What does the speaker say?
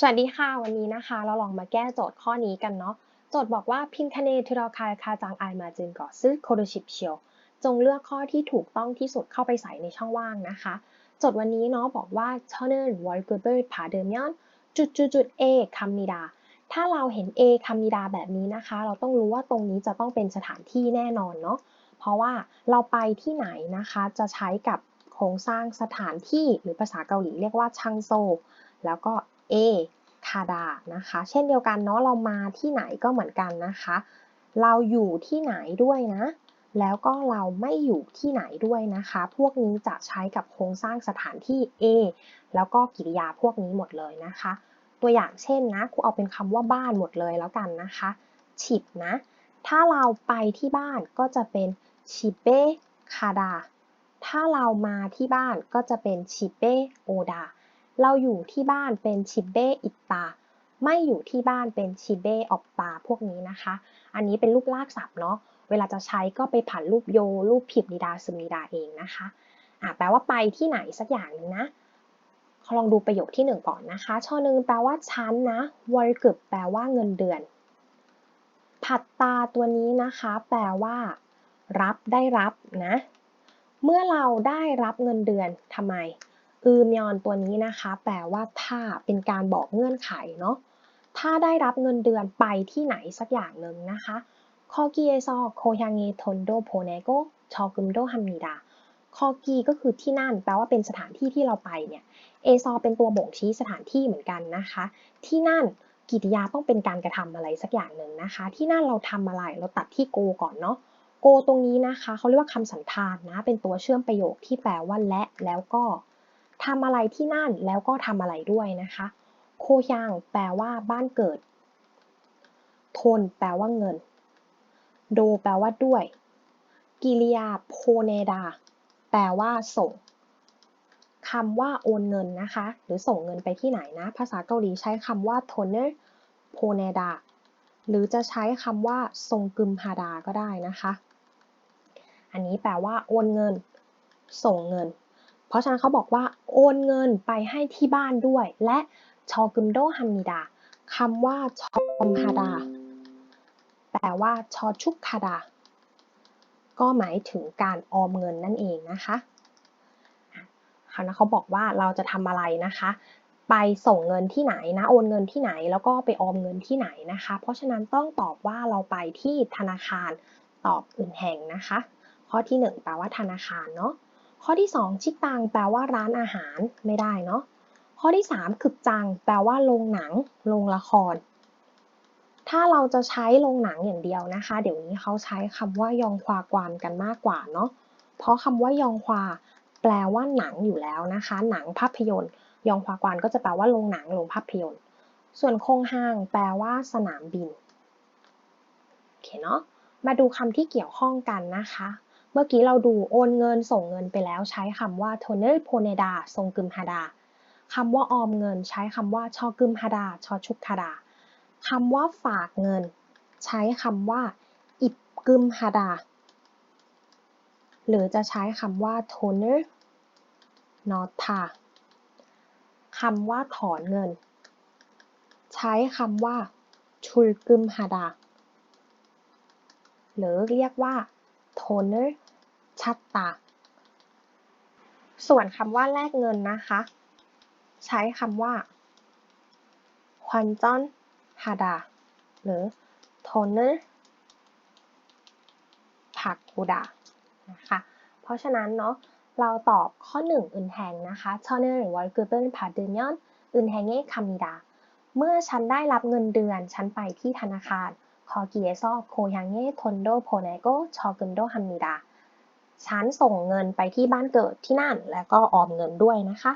สวัสดีค่ะ วันนี้นะคะ เราลองมาแก้โจทย์ข้อนี้กันเนาะโจทย์บอกว่าพินคเนทเราคาคาจังไอมาจึงก่อซื้อโคโดชิปเชียวจงเลือกข้อที่ถูกต้องที่สุดเข้าไปใส่ในช่องว่างนะคะโจทย์วันนี้เนาะบอกว่าชอเนอร์วอลเกอร์เบอร์ผาเดิมยอนจุดจุดจุดเอคำนิดา ถ้าเราเห็น A คำนิดาแบบนี้นะคะ เราต้องรู้ว่าตรงนี้จะต้องเป็นสถานที่แน่นอนเนาะเพราะว่าเราไปที่ไหนนะคะจะใช้กับโครงสร้างสถานที่หรือภาษาเกาหลีเรียกว่าชังโซ แล้วก็ A คาดานะคะ เช่นเดียวกันเนาะเรามาที่ไหนก็เหมือนกันนะคะ เราอยู่ที่ไหนด้วยนะ แล้วก็เราไม่อยู่ที่ไหนด้วยนะคะ พวกนี้จะใช้กับโครงสร้างสถานที่ A แล้วก็กริยาพวกนี้หมดเลยนะคะ ตัวอย่างเช่นนะครูเอาเป็นคำว่าบ้านหมดเลยแล้วกันนะคะฉิบนะ ถ้าเราไปที่บ้านก็จะเป็นชิเปคาดาถ้าเรามาที่บ้านก็จะเป็นชิเปโอดา เราอยู่ที่บ้านเป็นชิเบอิตาไม่อยู่ที่บ้านเป็นชิเบออกตาพวกนี้นะคะ อันนี้เป็นรูปลากศัพท์เนาะ เวลาจะใช้ก็ไปผ่านรูปโย รูปผิบนิดาซึมนิดาเองนะคะอะแปลว่าไปที่ไหนสักอย่างหนึ่งนะลองดูประโยคที่หนึ่งก่อนนะคะ ช่อหนึ่งแปลว่าชั้นนะวอลกึบแปลว่าเงินเดือน ผัดตาตัวนี้นะคะ แปลว่า รับได้รับนะ เมื่อเราได้รับเงินเดือนทำไม อืมยอนตัวนี้นะคะ แปลว่าถ้าเป็นการบอกเงื่อนไขเนาะถ้าได้รับเงินเดือนไปที่ไหนสักอย่างหนึ่งนะคะคอกีเอซอโคยังเงทนโดโพเนโกชอกุมโดฮัมมีดาคอกีก็คือที่นั่น แปลว่าเป็นสถานที่ที่เราไปเนี่ยเอซอเป็นตัวบ่งชี้สถานที่เหมือนกันนะคะ ที่นั่นกิริยาต้องเป็นการกระทำอะไรสักอย่างหนึ่งนะคะ ที่นั่นเราทำอะไรเราตัดที่โกก่อนเนาะโกตรงนี้นะคะเขาเรียกว่าคำสันธานนะเป็นตัวเชื่อมประโยคที่แปลว่าและแล้วก็ ทำอะไรที่นั่นแล้วก็ทำอะไรด้วยนะคะ โคยางแปลว่าบ้านเกิดโทนแปลว่าเงิน โดแปลว่าด้วย กิริยาโพเนดา แปลว่าส่งคำว่าโอนเงินนะคะ หรือส่งเงินไปที่ไหนนะ ภาษาเกาหลีใช้คำว่าโทเนอร์โพเนดาหรือจะใช้คำว่าทรงกึมฮาดาก็ได้นะคะ อันนี้แปลว่าโอนเงิน ส่งเงิน ราะฉะนั้นเขาบอกว่าโอนเงินไปให้ที่บ้านด้วย และชอกึมโดฮัมมิดาคำว่าชอมฮาดาแปลว่าชอชุกฮาดา ก็หมายถึงการออมเงินนั่นเองนะคะค่ะนะเขาบอกว่าเราจะทำอะไรนะคะ ไปส่งเงินที่ไหนนะ โอนเงินที่ไหน แล้วก็ไปออมเงินที่ไหนนะคะ เพราะฉะนั้นต้องตอบว่าเราไปที่ธนาคารตอบอื่นแห่งนะคะ ข้อที่ 1 แปลว่าธนาคารเนาะ ข้อที่ 2 ชิตัง แปลว่าร้านอาหารไม่ได้เนาะข้อที่ 3คึกจัง แปลว่าโรงหนังโรงละคร ถ้าเราจะใช้โรงหนังอย่างเดียวนะคะ เดี๋ยวนี้เขาใช้คำว่ายองควากวานกันมากกว่าเนาะเพราะคำว่ายองควา แปลว่าหนังอยู่แล้วนะคะ หนังภาพยนตร์ ยองควากวานก็จะแปลว่าโรงหนังโรงภาพยนตร์ ส่วนโคงห้าง แปลว่าสนามบินโอเคเนาะมาดูคำที่เกี่ยวข้องกันนะคะ มื่อกี้เราดูโอนเงินส่งเงินไปแล้วใช้คำว่าโทเนอร์โพเนดาทรงกึมฮาดาคำว่าออมเงินใช้คำว่าชอกึมฮาดาชอชุกฮาดาคำว่าฝากเงิน ใช้คำว่าอิบกึมฮาดา หรือจะใช้คำว่าโทเนอร์นอทาคำว่าถอนเงิน ใช้คำว่าชุลกึมฮาดา หรือเรียกว่าโทเนอร์ ชัตตาส่วนคำว่าแลกเงินนะคะ ใช้คำว่าควันจอนฮาดาหรือโทเนอร์ผักกูดานะคะ เพราะฉะนั้นเนาะเราตอบข้อ 1อึนแหงนะคะชอเนอร์หรือวอลเกอร์เบิลผาเดือนยอนอึนแหงเง่คามิดา เมื่อฉันได้รับเงินเดือน ฉันไปที่ธนาคารคอเกียซอโคยังเง่ทนโดโพเนโกชอเกุมโดฮัมมิดา ฉันส่งเงินไปที่บ้านเกิดที่นั่น แล้วก็ออมเงินด้วยนะคะ